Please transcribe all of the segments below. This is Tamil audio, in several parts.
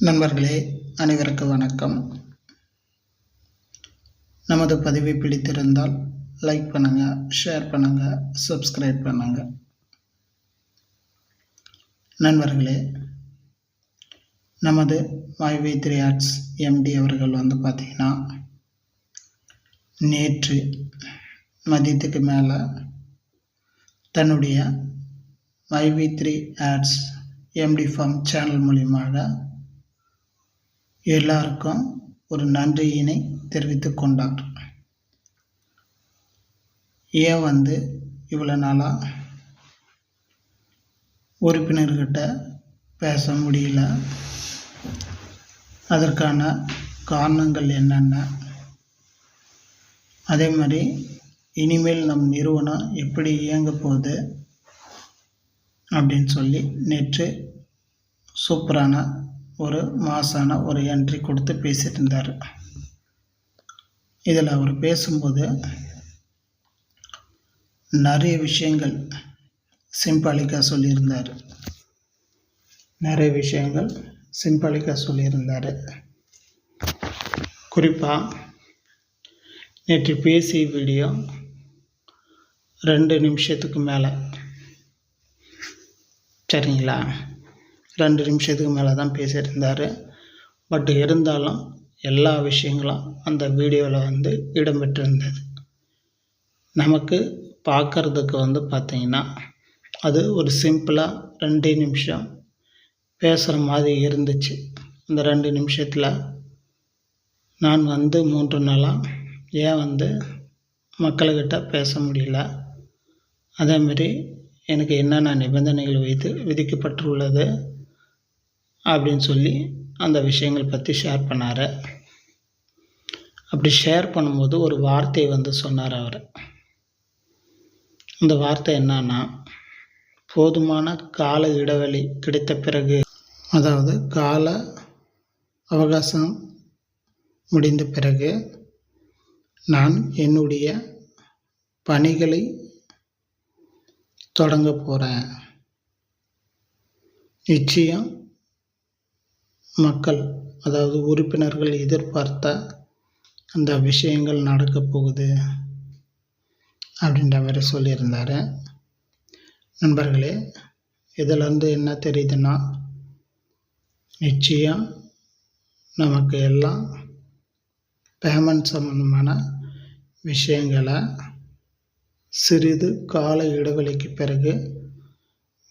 நண்பர்களே அனைவருக்கு வணக்கம். நமது பதிவை பிடித்திருந்தால் லைக் பண்ணுங்கள் ஷேர் பண்ணுங்கள் சப்ஸ்கிரைப் பண்ணுங்கள் நண்பர்களே நமது மைவி த்ரீ ஆர்ட்ஸ் எம்டி அவர்கள் வந்து பார்த்திங்கன்னா நேற்று மதியத்துக்கு மேலே தன்னுடைய வைவி த்ரீ ஆட்ஸ் எம்டி ஃபார்ம் சேனல் மூலியமாக எல்லாருக்கும் ஒரு நன்றியினை தெரிவித்து கொண்டார். ஏன் வந்து இவ்வளோ நாளாக உறுப்பினர்கிட்ட பேச முடியல? அதற்கான காரணங்கள் என்னென்ன? அதே மாதிரி இனிமேல் நம் நிறுவனம் எப்படி இயங்க போகுது அப்படின்னு சொல்லி நேற்று சூப்பரான ஒரு மாசான ஒரு என்ட்ரி கொடுத்து பேசிட்டு இருந்தார் இதில் அவர் பேசும்போது நிறைய விஷயங்கள் சிம்பாலிக்காக சொல்லியிருந்தார். நிறைய விஷயங்கள் சிம்பாலிக்காக சொல்லியிருந்தார். குறிப்பாக நேற்று பேசிய வீடியோ ரெண்டு நிமிஷத்துக்கு மேலே. சரிங்களா? ரெண்டு நிமிஷத்துக்கு மேலே தான் பேசியிருந்தார் பட் இருந்தாலும் எல்லா விஷயங்களும் அந்த வீடியோவில் வந்து இடம்பெற்றிருந்தது. நமக்கு பார்க்குறதுக்கு வந்து பார்த்திங்கன்னா அது ஒரு சிம்பிளாக ரெண்டு நிமிஷம் பேசுகிற மாதிரி இருந்துச்சு. அந்த ரெண்டு நிமிஷத்தில் நான் வந்து மூன்று நாளாக ஏன் வந்து மக்கள்கிட்ட பேச முடியல? அதேமாரி எனக்கு என்னென்ன நிபந்தனைகள் வைத்து விதிக்கப்பட்டுள்ளது? அப்படின்னு சொல்லி அந்த விஷயங்கள் பற்றி ஷேர் பண்ணார். அப்படி ஷேர் பண்ணும்போது ஒரு வார்த்தையை வந்து சொன்னார் அவர். அந்த வார்த்தை என்னன்னா போதுமான கால இடைவெளி கிடைத்த பிறகு அதாவது கால அவகாசம் முடிந்த பிறகு நான் என்னுடைய பணிகளை தொடங்க போகிறேன் நிச்சயம் மக்கள் அதாவது உறுப்பினர்கள் எதிர்பார்த்த அந்த விஷயங்கள் நடக்கப் போகுது அப்படின்ற மாதிரி சொல்லியிருந்தார். நண்பர்களே இதிலேருந்து என்ன தெரியுதுன்னா நிச்சயம் நமக்கு எல்லாம் பேமெண்ட் சம்மந்தமான விஷயங்களை சிறிது கால இடைவெளிக்கு பிறகு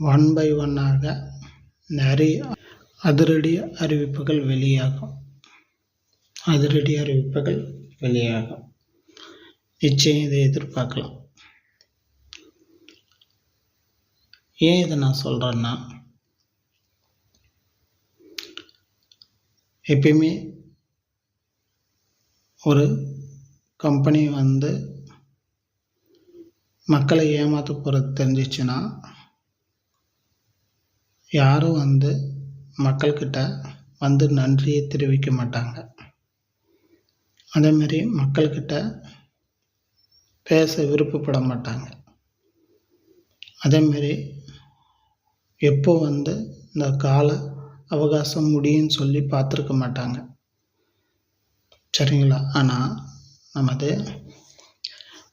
ஒன் பை ஒன்னாக நிறைய அதிரடி அறிவிப்புகள் வெளியாகும். அதிரடி அறிவிப்புகள் வெளியாகும். நிச்சயம் இதை எதிர்பார்க்கலாம். ஏன் இதை நான் சொல்கிறேன்னா எப்பயுமே ஒரு கம்பெனி வந்து மக்களை ஏமாற்ற போகிறது தெரிஞ்சிச்சுன்னா யாரும் வந்து மக்கள்கிட்ட வந்து நன்றியை தெரிவிக்க மாட்டாங்க. அதேமாரி மக்கள்கிட்ட பேச விருப்பப்பட மாட்டாங்க. அதேமாரி எப்போ வந்து இந்த கால அவகாசம் முடியும்னு சொல்லி பார்த்துருக்க மாட்டாங்க. சரிங்களா? ஆனால் நமது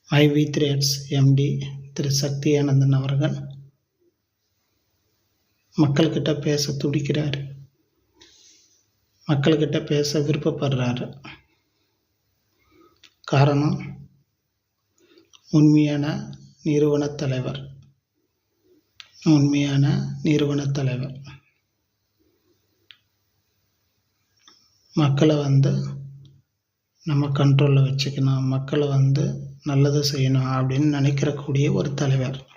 ஐவி த்ரேட்ஸ் எம்டி திரு சக்தி ஆனந்தன் அவர்கள் மக்கள்கிட்ட பேச துடிக்கிறார். மக்கள்கிட்ட பேச விருப்பப்படுறாரு. காரணம் உண்மையான நிறுவன தலைவர். உண்மையான நிறுவனத் தலைவர். மக்களை வந்து நம்ம கண்ட்ரோலில் வச்சுக்கணும். மக்களை வந்து நல்லது செய்யணும் அப்படின்னு நினைக்கிறக்கூடிய ஒரு தலைவர்.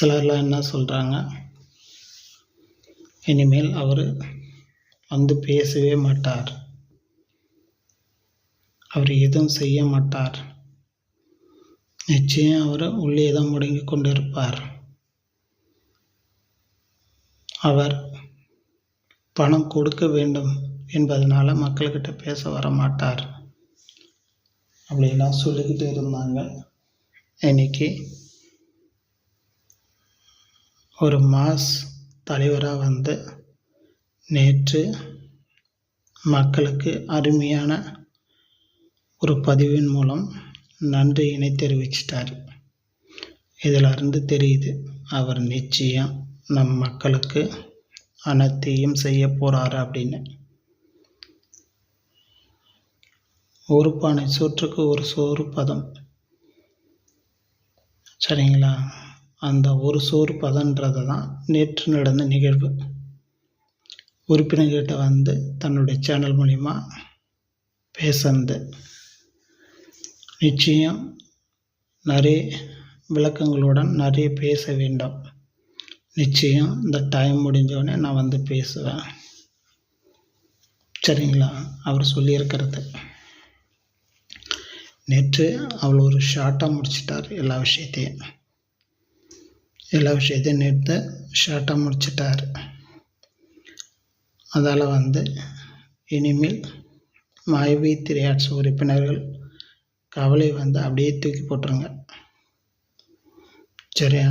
சிலர்லாம் என்ன சொல்கிறாங்க இனிமேல் அவர் வந்து பேசவே மாட்டார். அவர் எதுவும் செய்ய மாட்டார். நிச்சயம் அவர் உள்ளே தான் முடங்கி கொண்டிருப்பார். அவர் பணம் கொடுக்க வேண்டும் என்பதனால் மக்கள்கிட்ட பேச வர மாட்டார். அப்படின்லாம் சொல்லிக்கிட்டு இருந்தாங்க. இன்னைக்கு ஒரு மாஸ் தலைவராக வந்து நேற்று மக்களுக்கு அருமையான ஒரு பதிவின் மூலம் நன்றியினை தெரிவிச்சிட்டார். இதில் இருந்து தெரியுது அவர் நிச்சயம் நம் மக்களுக்கு அனைத்தையும் செய்ய போகிறாரு அப்படின்னு. ஒரு பானை சோற்றுக்கு ஒரு சோறு பதம். சரிங்களா? அந்த ஒரு சோறு பதன்றது தான் நேற்று நடந்த நிகழ்வு. உறுப்பினர்கிட்ட வந்து தன்னுடைய சேனல் மூலிமா பேசுனது நிச்சயம் நிறைய விளக்கங்களுடன் நிறைய பேச வேண்டும். நிச்சயம் இந்த டைம் முடிஞ்சோடனே நான் வந்து பேசுவேன். சரிங்களா? அவர் சொல்லியிருக்கிறது. நேற்று அவ்வளோ ஒரு ஷார்ட்டாக முடிச்சிட்டார் எல்லா விஷயத்தையும். எல்லா விஷயத்தையும் நேற்று ஷார்ட்டாக முடிச்சிட்டார். அதால் வந்து இனிமேல் மாயவி திரையாட்சி உறுப்பினர்கள் கவலை வந்து அப்படியே தூக்கி போட்டுருங்க. சரியா?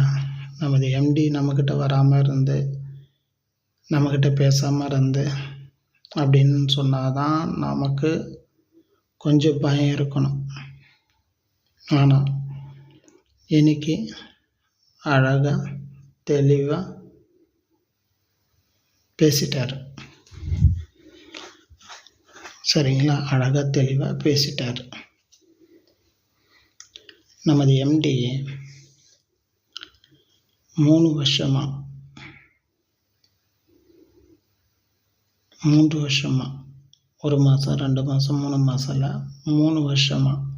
நமது எம்டி நம்மக்கிட்ட வராமல் இருந்து நம்மக்கிட்ட பேசாமல் இருந்து அப்படின்னு சொன்னால் தான் நமக்கு கொஞ்சம் பயம் இருக்கணும். ஆனால் இன்றைக்கி அழகாக தெளிவாக பேசிட்டார். சரிங்களா? அழகாக தெளிவாக பேசிட்டார். நமது எம்டி மூணு வருஷமாக மூன்று வருஷமாக ஒரு மாதம் ரெண்டு மாதம் மூணு மாதம்ல மூணு வருஷமாக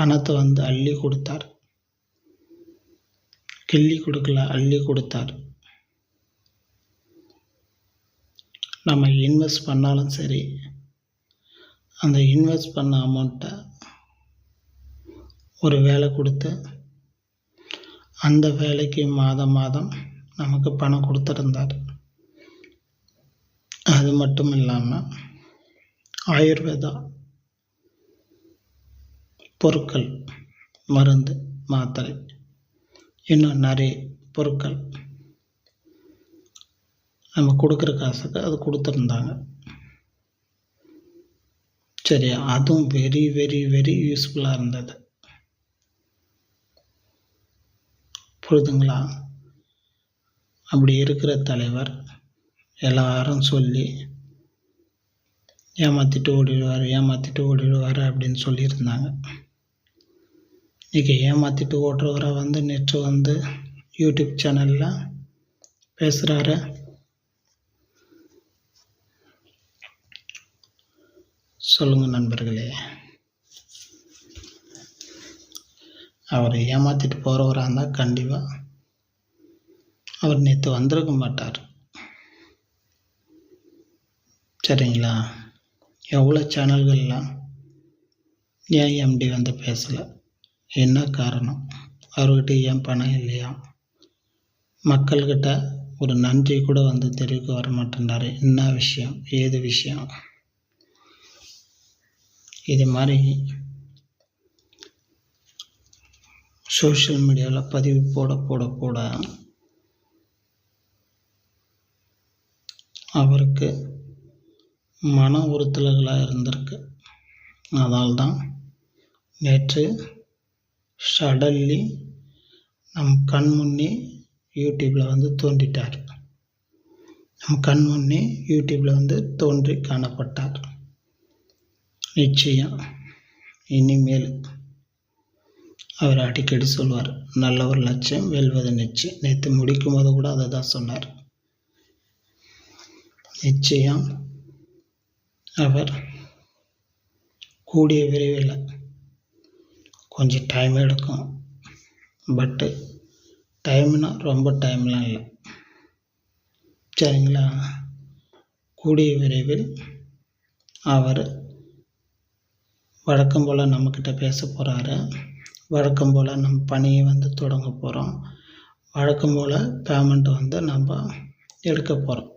பணத்தை வந்து அள்ளி கொடுத்தார். கிள்ளி கொடுக்கல அள்ளி கொடுத்தார். நம்ம இன்வெஸ்ட் பண்ணாலும் சரி அந்த இன்வெஸ்ட் பண்ண அமௌண்ட்டை ஒரு வேலை கொடுத்து அந்த வேலைக்கு மாதம் மாதம் நமக்கு பணம் கொடுத்துருந்தார். அது மட்டும் இல்லாமல் ஆயுர்வேதா பொருட்கள் மருந்து மாத்திரை. இன்னும் நிறைய பொருட்கள் நம்ம கொடுக்குற காசுக்கு அது கொடுத்துருந்தாங்க. சரி அதுவும் வெரி வெரி வெரி யூஸ்ஃபுல்லாக இருந்தது. புரிதுங்களா அப்படி இருக்கிற தலைவர் எல்லாரும் சொல்லி ஏமாற்றிட்டு ஓடிடுவார் ஏமாற்றிட்டு ஓடிடுவார் அப்படின்னு சொல்லியிருந்தாங்க. இன்றைக்கி ஏமாற்றிட்டு ஓட்டுறவரை வந்து நேற்று வந்து யூடியூப் சேனலில் பேசுகிறாரு சொல்லுங்கள் நண்பர்களே. அவர் ஏமாற்றிட்டு போகிறவராக இருந்தால் கண்டிப்பாக அவர் நேற்று வந்திருக்க மாட்டார். சரிங்களா? எவ்வளோ சேனல்கள்லாம் ஏன் எம்டி வந்து பேசலை. என்ன காரணம்? அவர்கிட்ட ஏன் பணம் இல்லையா? மக்கள்கிட்ட ஒரு நன்றி கூட வந்து தெரிவிக்க வர மாட்டேன்றாரு என்ன விஷயம்? ஏது விஷயம்? இது மாதிரி சோஷியல் மீடியாவில் பதிவு போட போட போட அவருக்கு மன உறுத்தல்களாக இருந்திருக்கு. அதனால்தான் நேற்று சடன்லி நம் கண் முன்னே யூடியூப்பில் வந்து தோன்றிட்டார். நம் கண் முன்னே யூடியூப்பில் வந்து தோன்றி காணப்பட்டார். நிச்சயம் இனிமேல் அவர் அடிக்கடி சொல்வார் நல்ல ஒரு லட்சியம் வெல்வது நிச்சயம். நேற்று முடிக்கும் போது கூட அதை தான் சொன்னார். நிச்சயம் அவர் கூடிய விரைவில் கொஞ்சம் டைம் எடுக்கும். பட்டு டைம்னா ரொம்ப டைம்லாம் இல்லை. சரிங்களா? கூடிய விரைவில் அவர் வழக்கம் போல் நம்மக்கிட்ட பேச போகிறாரு வழக்கம் போல் நம்ம பணியை வந்து தொடங்க போகிறோம் வழக்கம் போல் பேமெண்ட் வந்து நம்ம எடுக்க போகிறோம்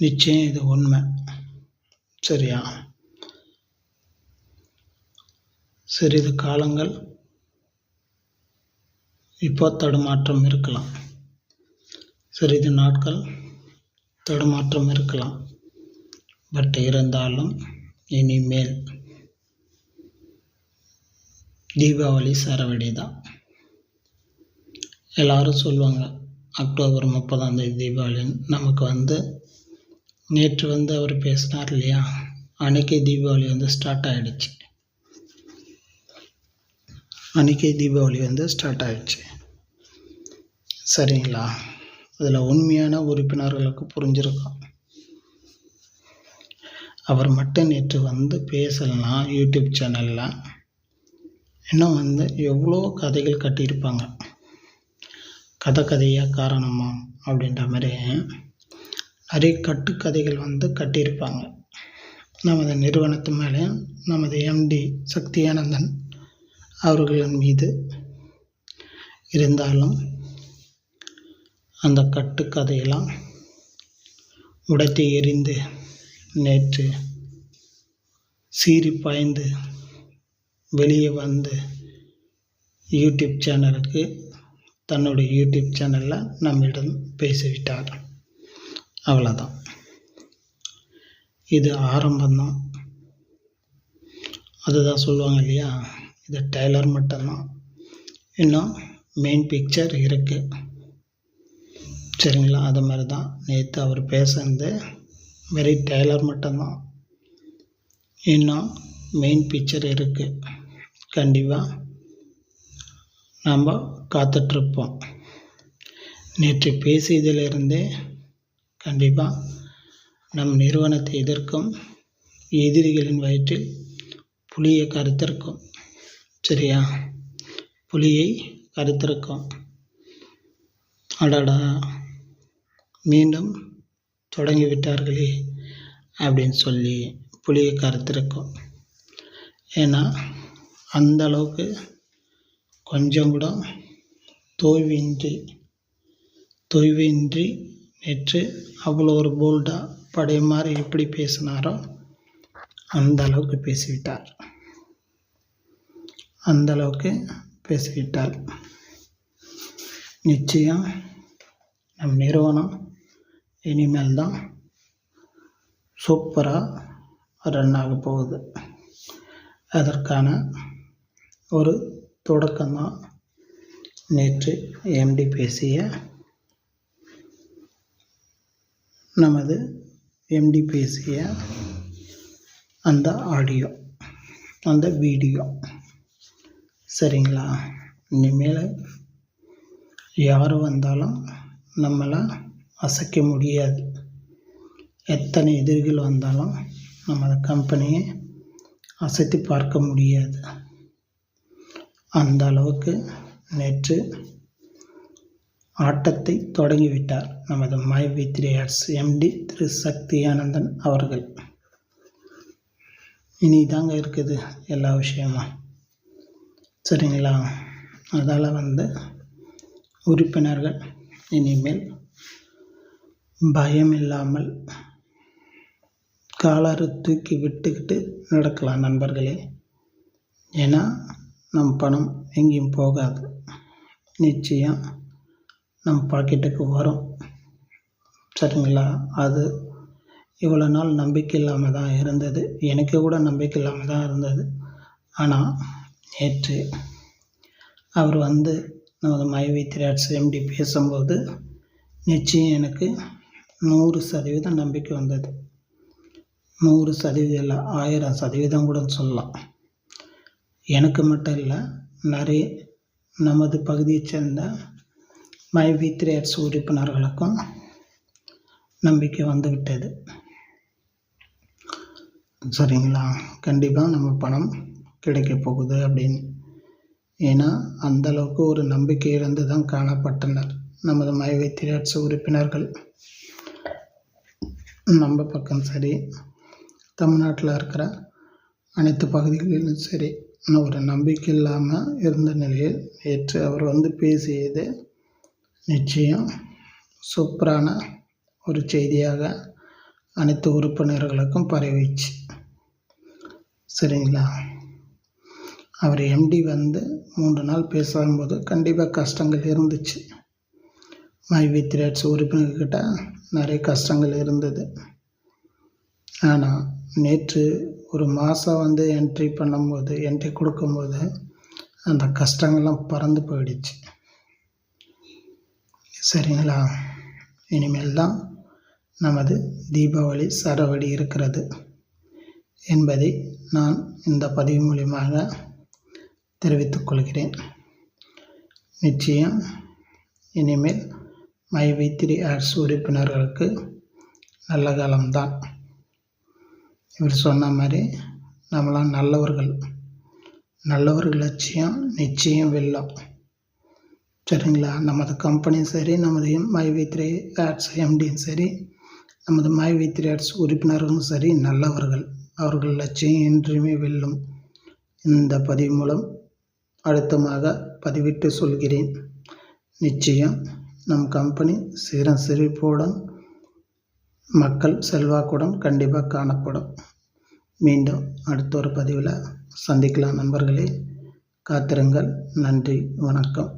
நிச்சயம் இது உண்மை. சரியா? சிறிது காலங்கள் இப்போ தடுமாற்றம் இருக்கலாம். சிறிது நாட்கள் தடுமாற்றம் இருக்கலாம். பட் இருந்தாலும் இனிமேல் தீபாவளி சரவெடி தான் எல்லாரும் சொல்லுவாங்க அக்டோபர் முப்பதாம் தேதி தீபாவளின்னு. நமக்கு வந்து நேற்று வந்து அவர் பேசினார் இல்லையா? அன்றைக்கி தீபாவளி வந்து ஸ்டார்ட் ஆகிடுச்சு அன்றைக்கி தீபாவளி வந்து ஸ்டார்ட் ஆகிடுச்சு சரிங்களா? அதில் உண்மையான உறுப்பினர்களுக்கு புரிஞ்சிருக்கும். அவர் மட்டும் நேற்று வந்து பேசலைன்னா யூடியூப் சேனலில் இன்னும் வந்து எவ்வளோ கதைகள் கட்டியிருப்பாங்க. கதை கதையாக காரணமா அப்படின்ற மாதிரி நிறைய கட்டுக்கதைகள் வந்து கட்டியிருப்பாங்க. நமது நிறுவனத்து மேலே நமது எம்டி சக்தியானந்தன் அவர்களின் மீது இருந்தாலும் அந்த கட்டுக்கதையெல்லாம் உடைத்து எறிந்து நேற்று சீறி பாய்ந்து வெளியே வந்து யூடியூப் சேனலுக்கு தன்னுடைய யூடியூப் சேனலில் நம்மிடம் பேசிவிட்டார். அவ்வளோதான் இது ஆரம்பம்தான். அதுதான் சொல்லுவாங்க இல்லையா? இது டெய்லர் மட்டும்தான். இன்னும் மெயின் பிக்சர் இருக்குது சரிங்களா? அது மாதிரி தான் நேற்று அவர் பேசுனது வெரி டெய்லர் மட்டும்தான். இன்னும் மெயின் பிக்சர் இருக்குது கண்டிப்பாக நம்ம காத்துட்ருப்போம். நேற்று பேசியதிலிருந்தே கண்டிப்பாக நம் நிறுவனத்தை எதிர்க்கும் எதிரிகளின் வயிற்றில் புலியை கருத்திருக்கும். சரியா? புலியை கருத்திருக்கும் அடடா. மீண்டும் தொடங்கி விட்டார்களே அப்படின்னு சொல்லி புலியை கருத்திருக்கும் ஏன்னா அந்த அளவுக்கு கொஞ்சம் கூட தோய்வின்றி தொய்வின்றி நேற்று அவ்வளோ ஒரு போல்டாக பழைய மாதிரி எப்படி பேசினாரோ அந்த அளவுக்கு பேசிவிட்டார். அந்த அளவுக்கு பேசிவிட்டார் நிச்சயம் நம் நிறுவனம் இனிமேல் தான் சூப்பராக ரன் ஆக போகுது. அதற்கான ஒரு தொடக்கம்தான் நேற்று எம்டி பேசிய நமது எம்டி பேசிய அந்த ஆடியோ அந்த வீடியோ சரிங்களா? இனிமேல் யார் வந்தாலும் நம்மளை அசைக்க முடியாது. எத்தனை எதிரிகள் வந்தாலும் நமது கம்பெனியை அசைத்து பார்க்க முடியாது. அந்த அளவுக்கு நேற்று ஆட்டத்தை தொடங்கிவிட்டார் நமது my V three arts MD திரு சக்தி ஆனந்தன் அவர்கள். இனி தாங்க இருக்குது எல்லா விஷயமும். சரிங்களா? அதால் வந்து உறுப்பினர்கள் இனிமேல் பயம் இல்லாமல் காலரை தூக்கி விட்டுக்கிட்டு நடக்கலாம் நண்பர்களே. ஏன்னா நம் பணம் எங்கேயும் போகாது. நிச்சயம் நம் பாக்கெட்டுக்கு வரும். சரிங்களா? அது இவ்வளோ நாள் நம்பிக்கை இல்லாமல் தான் இருந்தது. எனக்கு கூட நம்பிக்கை இல்லாமல் தான் இருந்தது. ஆனால் நேற்று அவர் வந்து நமது மைவி திராட்ஸ் எம்டி பேசும்போது நிச்சயம் எனக்கு நூறு சதவீதம் நம்பிக்கை வந்தது. நூறு சதவீதம் இல்லை ஆயிரம் சதவீதம் கூட சொல்லலாம். எனக்கு மட்டும் இல்லை நிறைய நமது பகுதியை சேர்ந்த மைவி வி உறுப்பினர்களுக்கும் நம்பிக்கை வந்துவிட்டது சரிங்களா? கண்டிப்பாக நம்ம பணம் கிடைக்க போகுது அப்படின்னு. ஏன்னா அந்தளவுக்கு ஒரு நம்பிக்கை இருந்து தான் காணப்பட்டனர். நமது மைவை திராட்சை உறுப்பினர்கள். நம்ம பக்கம் சரி. தமிழ்நாட்டில் இருக்கிற அனைத்து பகுதிகளிலும் சரி. ஒரு நம்பிக்கை இல்லாமல் இருந்த நிலையில் நேற்று அவர் வந்து பேசியது நிச்சயம் சூப்பரான ஒரு செய்தியாக அனைத்து உறுப்பினர்களுக்கும் பரவிச்சு. சரிங்களா? அவர் எம்டி வந்து மூன்று நாள் பேசும்போது கண்டிப்பாக கஷ்டங்கள் இருந்துச்சு. மை வித் ரேட்ஸ் உறுப்பினர்கிட்ட நிறைய கஷ்டங்கள் இருந்தது. ஆனால் நேற்று ஒரு மாதம் வந்து என்ட்ரி பண்ணும்போது என்ட்ரி கொடுக்கும்போது அந்த கஷ்டங்கள்லாம் பறந்து போயிடுச்சு. சரிங்களா? இனிமேல் தான் நமது தீபாவளி சரவடி இருக்கிறது என்பதை நான் இந்த பதிவு மூலியமாக தெரிவித்துக் கொள்கிறேன். நிச்சயம் இனிமேல் மை த்ரீ ஆர்ட்ஸ் உறுப்பினர்களுக்கு நல்ல காலம்தான். இவர் சொன்ன மாதிரி நம்மளாம் நல்லவர்கள். நல்லவர்கள் லட்சியம் நிச்சயம் வெல்லும் சரிங்களா? நமது கம்பெனியும் சரி நமது மை த்ரீ ஆர்ட்ஸ் எம்டியும் சரி நமது மை த்ரீ ஆர்ட்ஸ் உறுப்பினர்களும் சரி நல்லவர்கள். அவர்கள் லட்சியம் என்றுமே வெல்லும். இந்த பதிவு மூலம் அழுத்தமாக பதிவிட்டு சொல்கிறேன். நிச்சயம் நம் கம்பெனி சீரம் சிரிப்புடன் மக்கள் செல்வாக்குடன் கண்டிப்பாக காணப்படும். மீண்டும் அடுத்த ஒரு பதிவில் சந்திக்கலாம் நண்பர்களே. காத்திருங்கள். நன்றி. வணக்கம்.